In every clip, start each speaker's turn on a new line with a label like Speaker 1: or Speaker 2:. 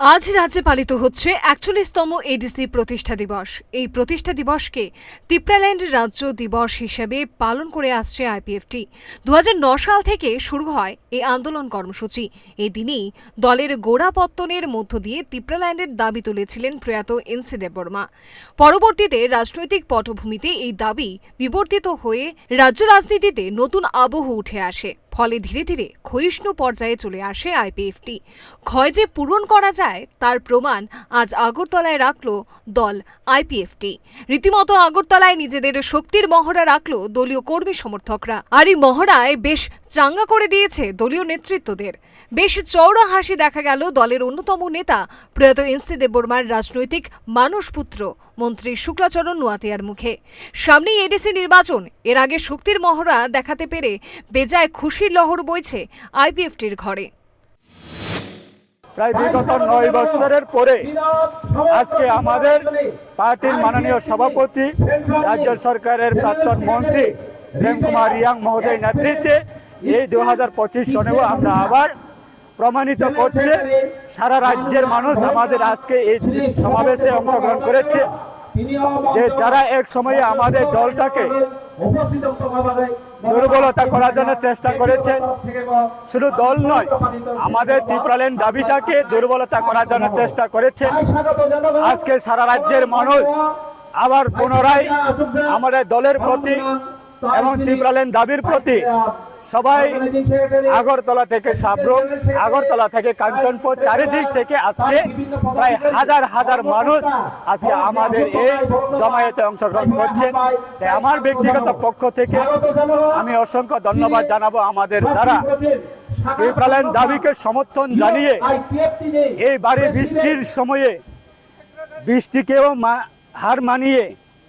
Speaker 1: আজ রাজ্যে পালিত হচ্ছে একচল্লিশতম এডিসি প্রতিষ্ঠা দিবস। এই প্রতিষ্ঠা দিবসকে তিপ্রাল্যান্ড রাজ্য দিবস হিসেবে পালন করে আসছে আইপিএফটি। দু সাল থেকে শুরু হয় এই আন্দোলন কর্মসূচি। এই দিনই দলের গোড়াপত্তনের মধ্য দিয়ে তিপ্রাল্যান্ডের দাবি তুলেছিলেন প্রয়াত এনসি দেববর্মা। পরবর্তীতে রাজনৈতিক পটভূমিতে এই দাবি বিবর্তিত হয়ে রাজ্য রাজনীতিতে নতুন আবহ উঠে আসে। ফলে ধীরে ধীরে ক্ষয়িষ্ণু পর্যায়ে চলে আসে আইপিএফটি। ক্ষয় যে পূরণ করা যায়, তার প্রমাণ আজ আগরতলায় রাখল দল আইপিএফটি। রীতিমতো আগরতলায় নিজেদের শক্তির মহড়া রাখল দলীয় কর্মী সমর্থকরা। আর এই মহড়ায় বেশ চাঙ্গা করে দিয়েছে দলীয় নেতৃত্বদের। বেশ চওড়া হাসি দেখা গেল দলের অন্যতম নেতা, প্রয়াত এনসি দেববর্মার রাজনৈতিক মানসপুত্র, মন্ত্রী শুক্লাচরণ নোয়াতিয়ার মুখে। সামনেই এডিসি নির্বাচন, এর আগে শক্তির মহড়া দেখাতে পেরে বেজায় খুশির লহর বইছে আইপিএফটির ঘরে।
Speaker 2: প্রায় বিগত নয় বছরের পরে আজকে আমাদের পার্টির মাননীয় সভাপতি, রাজ্য সরকারের প্রাক্তন মন্ত্রী প্রেম কুমার রিয়াং মহোদয় নেতৃত্বে এই দু হাজার পঁচিশ সনেও আমরা আবার প্রমাণিত করছে, সারা রাজ্যের মানুষ আমাদের আজকে এই সমাবেশে অংশগ্রহণ করেছে, যে যারা এক সময়ে আমাদের দলটাকে দুর্বলতা করার জন্য চেষ্টা করেছে, শুধু দল নয়, আমাদের ত্রিপুরাল্যান্ড দাবিটাকে দুর্বলতা করার জন্য চেষ্টা করেছে। আজকে সারা রাজ্যের মানুষ আবার পুনরায় আমাদের দলের প্রতি এবং ত্রিপুরাল্যান্ড দাবির প্রতি সবাই আগরতলা থেকে সাবরুম, আগরতলা থেকে কাঞ্চনপুর, চারিদিক থেকে আজকে প্রায় হাজার হাজার মানুষ আজকে আমাদের এই জমায়েতে অংশগ্রহণ করছেন। তাই আমার ব্যক্তিগত পক্ষ থেকে আমি অসংখ্য ধন্যবাদ জানাব আমাদের যারা ত্রিপুরাল্যান্ড দাবিকে সমর্থন জানিয়ে এই বাড়ি বৃষ্টির সময়ে বৃষ্টিকেও হার মানিয়ে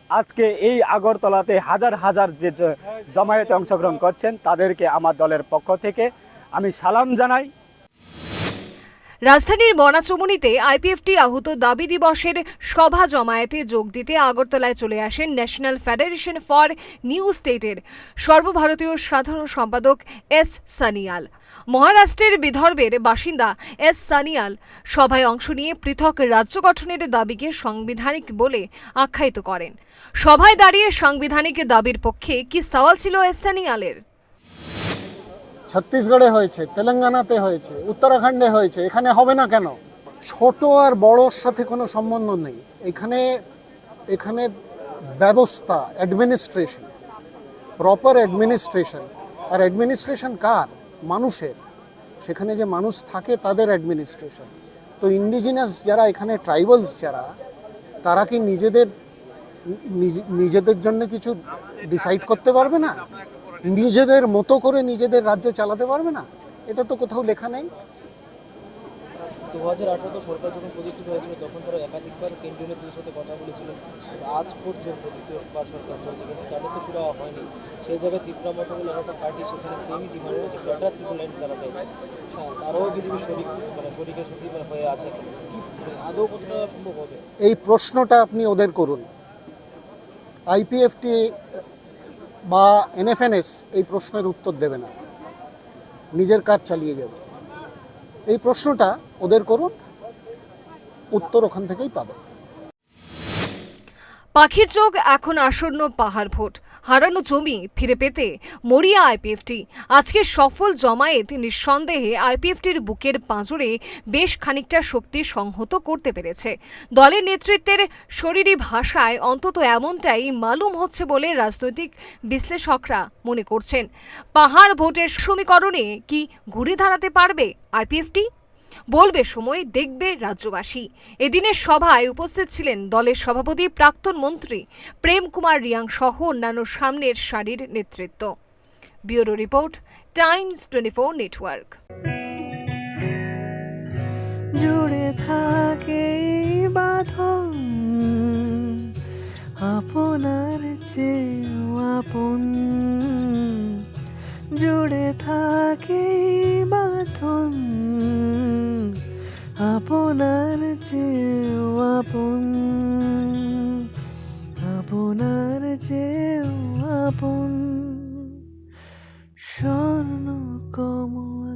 Speaker 2: আজকে এই আগরতলাতে হাজার হাজার যে জমায়েতে অংশগ্রহণ করছেন, তাদেরকে আমার দলের পক্ষ থেকে আমি সালাম জানাই।
Speaker 1: রাজধানীর বনাচমনিতে আইপিএফটি আহত দাবি দিবসের সভা জমায়েতে যোগ দিতে আগরতলায় চলে আসেন ন্যাশনাল ফেডারেশন ফর নিউ স্টেটের সর্বভারতীয় সাধারণ সম্পাদক এস সানিয়াল। মহারাষ্ট্রের বিদর্ভের বাসিন্দা এস সানিয়াল সভায় অংশ নিয়ে পৃথক রাজ্য গঠনের দাবিকে সাংবিধানিক বলে আখ্যায়িত করেন। সভায় দাঁড়িয়ে সাংবিধানিক দাবির পক্ষে কি সওয়াল ছিল এস সানিয়ালের?
Speaker 3: ছত্তিশগড়ে হয়েছে, তেলেঙ্গানাতে হয়েছে, উত্তরাখণ্ডে হয়েছে, এখানে হবে না কেন? ছোট আর বড়োর সাথে কোনো সম্বন্ধ নেই। এখানে এখানে ব্যবস্থা অ্যাডমিনিস্ট্রেশন প্রপার অ্যাডমিনিস্ট্রেশন আর অ্যাডমিনিস্ট্রেশন কার? মানুষের। সেখানে যে মানুষ থাকে তাদের অ্যাডমিনিস্ট্রেশন তো ইন্ডিজিনাস যারা, এখানে ট্রাইবালস যারা, তারা কি নিজেদের, নিজ- নিজেদের জন্য কিছু ডিসাইড করতে পারবে না? নিজেদের মতো করে নিজেদের রাজ্য চালাতে পারবে না? এটা তো কোথাও লেখা নেই।
Speaker 4: দু হাজার সরকার যখন প্রতিষ্ঠিত হয়েছিল তখন তারা একাধিকবার কেন্দ্রীয় নেতৃত্বের সাথে কথা বলেছিল। আজ পর্যন্ত দ্বিতীয়বার সরকার চলছে কিন্তু তাদের তো শুরু হয়নি। সেই জায়গায় ত্রিপুরা মতো বলে একটা পার্টি সেখানে সেমই ডিমান্ড রয়েছে বেটার ত্রিপুরা লাইন তারা চাইছে। হ্যাঁ তারাও বিজেপি শরিক মানে শরিকের সাথে মানে হয়ে আছে কি আদৌ কতটা সম্ভব হবে?
Speaker 3: এই প্রশ্নটা আপনি ওদের করুন। আইপিএফটি বা এনএফএনএস এই প্রশ্নের উত্তর দেবে না। নিজের কাজ চালিয়ে যাবে। এই প্রশ্নটা ওদের করুন, উত্তর ওখান থেকেই পাবে।
Speaker 1: পাখির চোখ এখন আসন্ন পাহাড় ভোট। হারানো জমি ফিরে পেতে মরিয়া আইপিএফটি। আজকে সফল জমায়েত নিঃসন্দেহে আইপিএফটির বুকের পাঁজরে বেশ খানিকটা শক্তি সংহত করতে পেরেছে। দলের নেতৃত্বের শরীরী ভাষায় অন্তত এমনটাই মালুম হচ্ছে বলে রাজনৈতিক বিশ্লেষকরা মনে করছেন। পাহাড় ভোটের সমীকরণে কি ঘুরে দাঁড়াতে পারবে আইপিএফটি? বলবে সময়, দেখবে রাজ্যবাসী। এদিনের সভায় উপস্থিত ছিলেন দলের সভাপতি, প্রাক্তন মন্ত্রী প্রেম কুমার রিয়াং সহ অন্যান্য সামনের সারির নেতৃত্ব। Bureau report, Times twenty four network.
Speaker 5: জুড়ে থাকে আপনার আপন। জুড়ে থাকে বাঁধন আপনার যে আপন আপনার যে আপন স্বর্ণ কমল